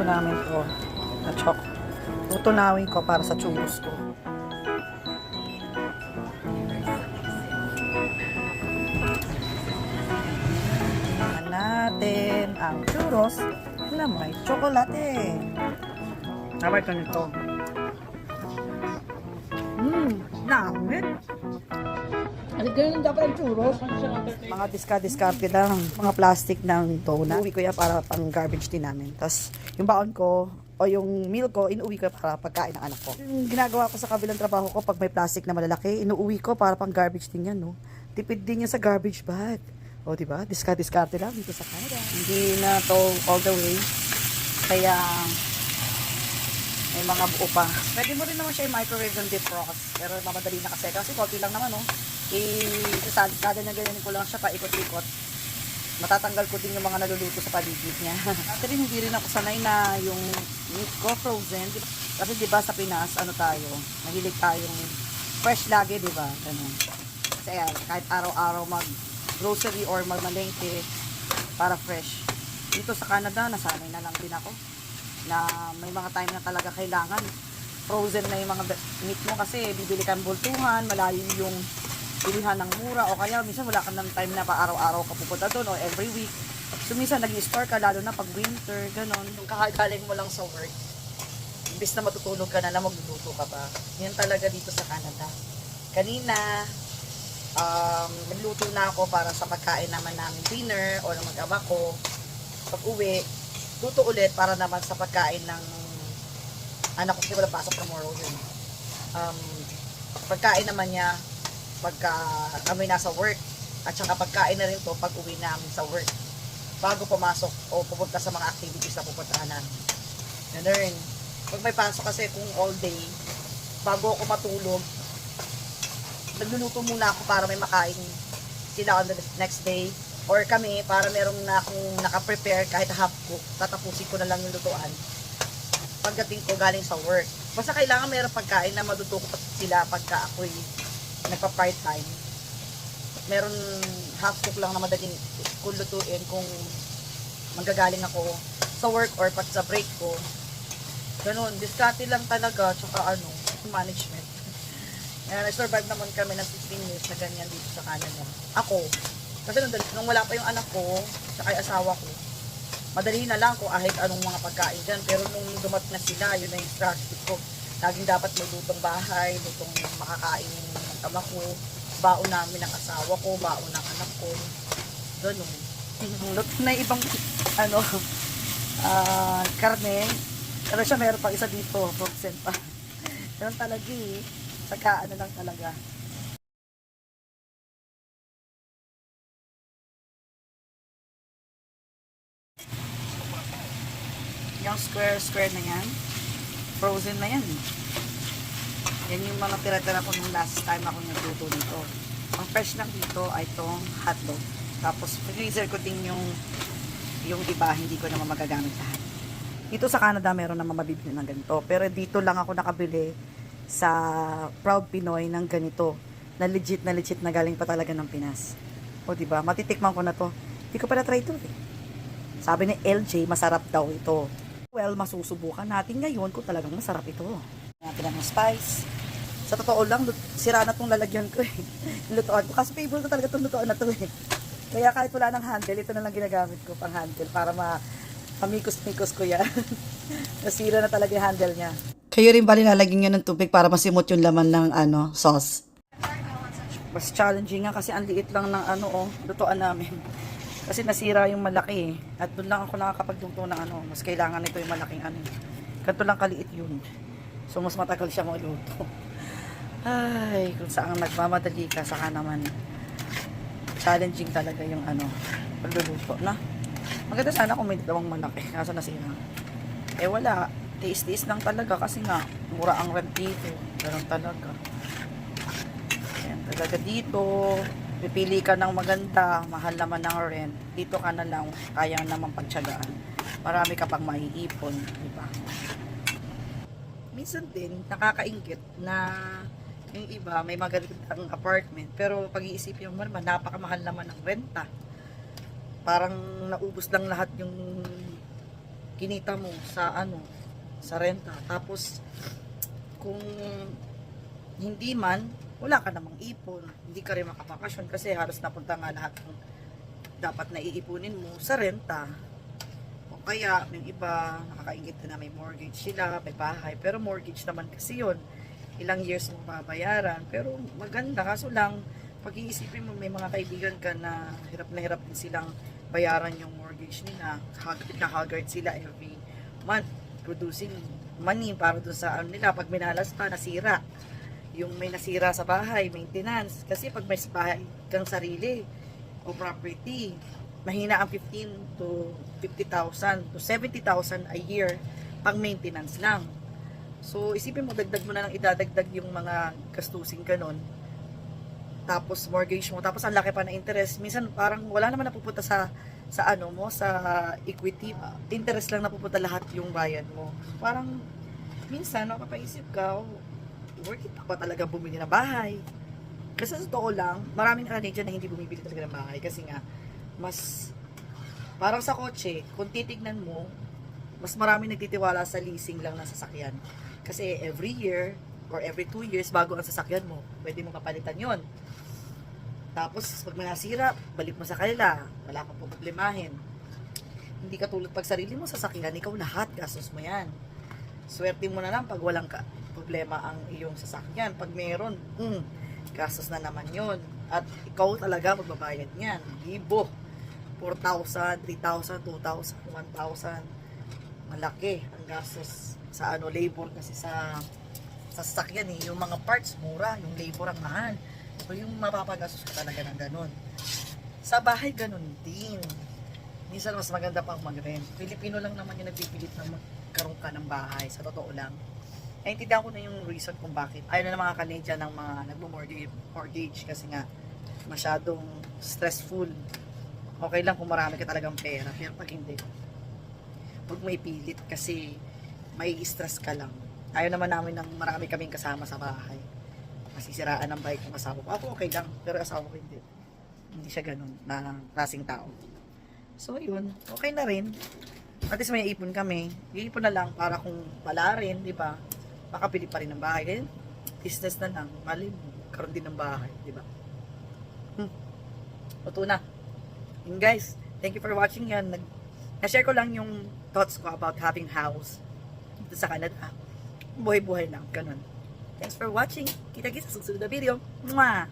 tofu namin to na chok. Tutunawin ko para sa churros ko. Natin ang churros na may tsokolate. Tawag ko nito. Mmm, namit. Ganun dapat ang churros? Mga diska-diskarte lang. Mga plastic ng tona. Uwi ko yan para pang garbage din namin. Tapos, yung baon ko, o yung meal ko, inuwi ko para pagkain ng anak ko. Yung ginagawa ko sa kabilang trabaho ko, pag may plastic na malalaki, inuwi ko para pang garbage din yan, no? Tipid din yan sa garbage bag. O, di ba? Diska-diskarte lang dito sa Canada. Hindi na to all the way. Kaya, may mga buo pa. Pwede mo rin naman siya i-microwave ng defrost. Pero mamadali na kasi. Kasi konti lang naman, oh. I-sada na ganyan ko lang siya paikot-ikot. Matatanggal ko din yung mga naluluto sa paligid niya. Actually, hindi rin ako sanay na yung meat ko frozen. Kasi di ba sa Pinas, ano tayo, mahilig tayong fresh lagi, di ba? Ganun. Kasi ayan, kahit araw-araw mag grocery or magmalengke para fresh. Dito sa Canada, nasanay na lang din ako na may mga time na talaga kailangan frozen na yung mga meat mo kasi bibili kang bultuhan, malayo yung bilihan ng mura o kaya minsan wala ka ng time na pa araw-araw ka pupunta doon o every week. So minsan nag-store ka lalo na pag winter, ganon. Yung kakagaling mo lang sa work, imbis na matutulog ka na lang, magluluto ka pa. Yan talaga dito sa Canada. Kanina, um, nagluto na ako para sa pagkain naman namin dinner o ng mag-ama ko. Pag uwi, luto ulit para naman sa pagkain ng anak ko kasi wala pasok tomorrow yun. Um, pagkain naman niya pagka kami nasa work at saka pagkain na rin to pag uwi namin sa work bago pumasok o pupunta sa mga activities na pupuntahan namin. Ganun. Pag may pasok kasi kung all day, bago ako matulog, nagluluto muna ako para may makain sila on the next day or kami para merong na akong naka-prepare kahit half cook, tatapusin ko na lang yung lutuan pagdating ko galing sa work. Basta kailangan meron pagkain na matutuko sila pagka ako'y nagpa-part time. Meron half cook lang na madaling kung lutuin kung manggagaling ako sa work or pag sa break ko. Ganun, diskarte lang talaga, tsaka ano, management. Kaya nag-survive naman kami ng 16 years na ganyan dito sa Canada. Ako, kasi nung, nung wala pa yung anak ko, tsaka yung asawa ko, madali na lang kung kahit anong mga pagkain dyan. Pero nung dumat na sila, yun na yung strategy ko. Laging dapat may lutong bahay, lutong makakain tama ko, baon namin ng asawa ko, baon ng anak ko. Ganun. Luto na ibang, ano, ah, karne. Pero siya meron pang isa dito, frozen pa. Ganun talaga eh. Saka ano lang talaga. Yung square-square na yan, frozen na yan. Yan yung mga tira-tira ko nung last time ako nagluto nito. Ang fresh lang dito ay itong hotdog. Tapos, freezer ko din yung yung iba, hindi ko naman magagamit lahat. Dito sa Canada, meron naman mabibili ng ganito. Pero dito lang ako nakabili sa Proud Pinoy ng ganito. Na legit na legit na galing pa talaga ng Pinas. O, di ba? Matitikman ko na to. Hindi ko pa na-try to eh. Sabi ni LJ, masarap daw ito. Well, masusubukan natin ngayon kung talagang masarap ito. Natin ng spice. Sa totoo lang, sira na tong lalagyan ko eh. Lutuan ko. Kasi favorite ko talaga itong lutuan na to eh. Kaya kahit wala ng handle, ito na lang ginagamit ko pang handle para ma pamikos-mikos ko yan. Nasira na talaga yung handle niya. Kayo rin ba nilalagyan nyo ng tubig para masimot yung laman ng ano, sauce? Mas challenging nga kasi ang liit lang ng ano oh, lutuan namin. Kasi nasira yung malaki eh. At doon lang ako nakakapagluto ng ano. Mas kailangan nito yung malaking ano. Ganito lang kaliit yun. So mas matagal siya magluto. Ay, kung saan nagmamadali ka, saka naman challenging talaga yung ano, pagluluto na. Maganda sana kung may dalawang malaki, kaso nasira. Eh wala, tiis-tiis lang talaga kasi nga, mura ang rent dito. Ganun talaga. Ayan, talaga dito, pipili ka ng maganda, mahal naman ng rent, dito ka na lang, kaya naman pagtsagaan. Marami ka pang maiipon, di ba? Minsan din, nakakaingit na yung iba may magandang apartment, pero pag-iisipin mo naman, napakamahal naman ng renta. Parang naubos lang lahat yung kinita mo sa ano, sa renta. Tapos, kung hindi man, wala ka namang ipon. Hindi ka rin makapakasyon kasi halos napunta nga lahat ng dapat na iipunin mo sa renta. O kaya, yung iba, nakakaingit na may mortgage sila, may bahay. Pero mortgage naman kasi yun. Ilang years mo babayaran. Pero maganda, kaso lang, pag-iisipin mo, may mga kaibigan ka na hirap na hirap din silang bayaran yung mortgage nila. Hag- Nakahagard sila every month producing money para dun sa ano nila. Pag minalas pa, nasira. Yung may nasira sa bahay, maintenance. Kasi pag may bahay kang sarili o property, mahina ang 15 to 50,000 to 70,000 a year pang maintenance lang. So, isipin mo, dagdag mo na lang idadagdag yung mga gastusin ka nun. Tapos, mortgage mo. Tapos, ang laki pa na interest. Minsan, parang wala naman napupunta sa sa ano mo, sa equity. Interest lang napupunta lahat yung bayad mo. Parang, minsan, napapaisip ka, oh, worth it pa talaga bumili ng bahay? Kasi sa totoo lang, maraming Canadian na hindi bumibili talaga ng bahay kasi nga, mas, parang sa kotse, kung titignan mo, mas marami nagtitiwala sa leasing lang ng sasakyan. Kasi every year, or every two years, bago ang sasakyan mo, pwede mo kapalitan yon Tapos, pag nasira, balik mo sa kanila. Wala kang problemahin. Hindi ka tulad pag sarili mo sasakyan, ikaw lahat, gastos mo yan. Swerte mo na lang pag walang ka, problema ang iyong sasakyan. Pag meron, mm, gastos na naman yon At ikaw talaga magbabayad niyan. Libo. 4,000, 3,000, 2,000, 1,000. Malaki ang gastos sa ano labor kasi sa sa sasakyan eh. Yung mga parts mura, yung labor ang mahal. So yung mapapagastos ka talaga ng ganun. Sa bahay ganun din. Minsan mas maganda pang mag-rent. Pilipino lang naman yung nagpipilit na magkaroon ka ng bahay. Sa totoo lang. Naintindihan ko na yung reason kung bakit. Ayaw na ng mga Canadian ng mga nagmo-mortgage mortgage kasi nga masyadong stressful. Okay lang kung marami ka talagang pera. Pero pag hindi, huwag mo ipilit kasi may stress ka lang. Ayaw naman namin ng marami kaming kasama sa bahay. Masisiraan ng bike ng asawa ko. Ako okay lang, pero asawa ko hindi. Hindi siya ganun na klaseng tao. So, yun. Okay na rin. At least may ipon kami. Iipon na lang para kung wala rin, di ba? Makapili pa rin ng bahay. Then, business na lang. Mali mo, karoon din ng bahay, di ba? Hmm. Luto na. And guys, thank you for watching yan. Nag na-share ko lang yung thoughts ko about having house dito sa Canada. Buhay-buhay lang, ganun. Thanks for watching. Kita-kita sa susunod na video. Mwah!